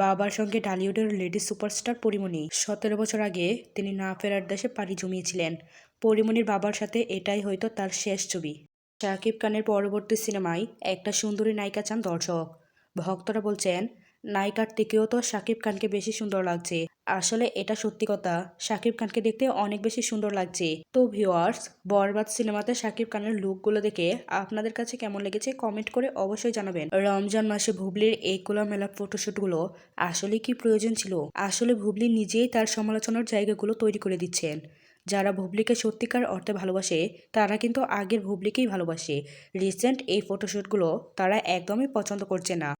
বাবার সঙ্গে টালিউডের lady superstar Pori Moni. সতেরো বছর আগে তিনি না ফেরার দেশে পাড়ি জমিয়েছিলেন। পরিমণির বাবার সাথে এটাই হয়তো তার শেষ ছবি। শাকিব খানের পরবর্তী সিনেমায় একটা সুন্দরী নায়িকা চান দর্শক। ভক্তরা বলছেন নায়িকার থেকেও তো শাকিব খানকে বেশি সুন্দর লাগছে। আসলে এটা সত্যি কথা, শাকিব খানকে দেখতে অনেক বেশি সুন্দর লাগছে। তো ভিউয়ার্স বরবাদ সিনেমাতে শাকিব খানের লুকগুলো দেখে আপনাদের কাছে কেমন লেগেছে কমেন্ট করে অবশ্যই জানাবেন। রমজান মাসে ভুবলির এই খোলামেলা ফটোশ্যুটগুলো আসলে কি প্রয়োজন ছিল? আসলে ভুবলি নিজেই তার সমালোচনার জায়গাগুলো তৈরি করে দিচ্ছেন। যারা ভুবলিকে সত্যিকার অর্থে ভালোবাসে, তারা কিন্তু আগের ভুবলিকেই ভালোবাসে। রিসেন্ট এই ফটোশ্যুটগুলো তারা একদমই পছন্দ করছে না।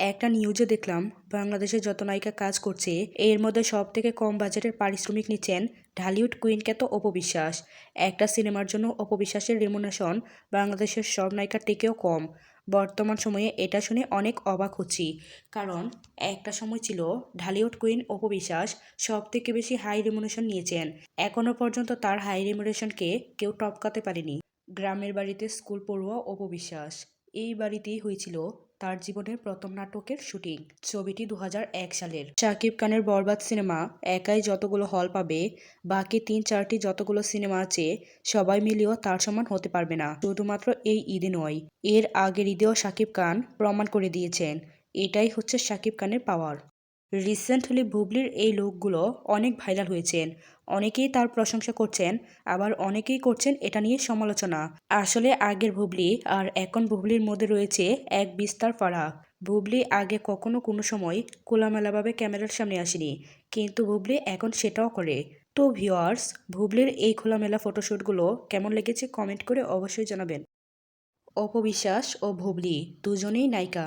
একটা নিউজে দেখলাম, বাংলাদেশে যত নায়িকা কাজ করছে, এর মধ্যে সব থেকে কম বাজেটের পারিশ্রমিক নিচ্ছেন ঢালিউড কুইন তো অপবিশ্বাস। একটা সিনেমার জন্য অপবিশ্বাসের রেমুনেশন বাংলাদেশের সব নায়িকার থেকেও কম। বর্তমান সময়ে এটা শুনে অনেক অবাক হচ্ছি। কারণ একটা সময় ছিল ঢালিউড কুইন অপবিশ্বাস সব থেকে বেশি হাই রেমুনেশন নিয়েছেন। এখনও পর্যন্ত তার হাই রেমুনেশনকে কেউ টপকাতে পারেনি। গ্রামের বাড়িতে স্কুল পড়ুয়া অপবিশ্বাস। এই বাড়িতেই হয়েছিল তার জীবনের প্রথম নাটকের শুটিং, ছবিটি দু হাজার এক সালের। শাকিব খানের বরবাদ সিনেমা, একাই যতগুলো হল পাবে, বাকি তিন চারটি যতগুলো সিনেমা আছে, সবাই মিলেও তার সমান হতে পারবে না। শুধুমাত্র এই ঈদে নয়, এর আগের ঈদেও শাকিব খান প্রমাণ করে দিয়েছেন, এটাই হচ্ছে শাকিব খানের পাওয়ার রিসেন্টলি বুবলির এই লুকগুলো অনেক ভাইরাল হয়েছেন। অনেকেই তার প্রশংসা করছেন, আবার অনেকেই করছেন এটা নিয়ে সমালোচনা। আসলে আগের বুবলি আর এখন বুবলির মধ্যে রয়েছে এক বিস্তার ফারাক বুবলি আগে কখনো কোনো সময় খোলামেলাভাবে ক্যামেরার সামনে আসেনি, কিন্তু বুবলি এখন সেটাও করে। তো ভিওয়ার্স বুবলির এই খোলামেলা ফটোশ্যুটগুলো কেমন লেগেছে কমেন্ট করে অবশ্যই জানাবেন। অপবিশ্বাস ও ভুবলি দুজনেই নায়িকা।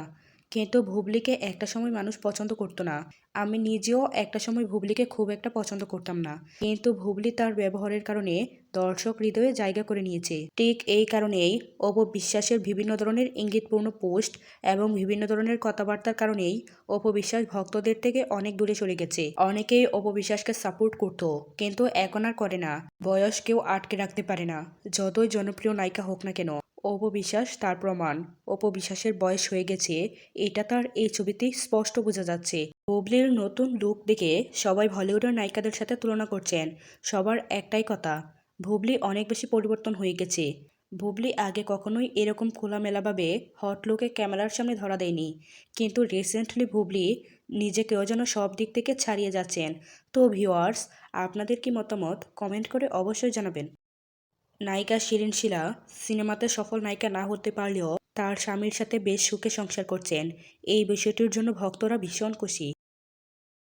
কিন্তু ভুবলিকে একটা সময় মানুষ পছন্দ করতো না। আমি নিজেও একটা সময় ভুবলিকে খুব একটা পছন্দ করতাম না। কিন্তু ভুবলি তার ব্যবহারের কারণে দর্শক হৃদয়ে জায়গা করে নিয়েছে। ঠিক এই কারণেই অপবিশ্বাসের বিভিন্ন ধরনের ইঙ্গিতপূর্ণ পোস্ট এবং বিভিন্ন ধরনের কথাবার্তার কারণেই অপবিশ্বাস ভক্তদের থেকে অনেক দূরে সরে গেছে। অনেকেই অপবিশ্বাসকে সাপোর্ট করতো, কিন্তু এখন আর করে না। বয়স কেউ আটকে রাখতে পারে না। যতই জনপ্রিয় নায়িকা হোক না কেন। অপবিশ্বাস তার প্রমাণ। অপবিশ্বাসের বয়স হয়ে গেছে, এটা তার এই ছবিতেই স্পষ্ট বোঝা যাচ্ছে। বুবলির নতুন লুক দেখে সবাই হলিউডের নায়িকাদের সাথে তুলনা করছেন। সবার একটাই কথা বুবলি অনেক বেশি পরিবর্তন হয়ে গেছে। বুবলি আগে কখনোই এরকম খোলামেলাভাবে হট লুকে ক্যামেরার সামনে ধরা দেয়নি। কিন্তু রিসেন্টলি বুবলি নিজেকেও যেন সব দিক থেকে ছাড়িয়ে যাচ্ছেন। তো ভিউয়ার্স আপনাদের কি মতামত? কমেন্ট করে অবশ্যই জানাবেন। নায়িকা শিরিন শিলা সিনেমাতে সফল নায়িকা না হতে পারলেও তার স্বামীর সাথে বেশ সুখে সংসার করছেন। এই বিষয়টির জন্য ভক্তরা ভীষণ খুশি।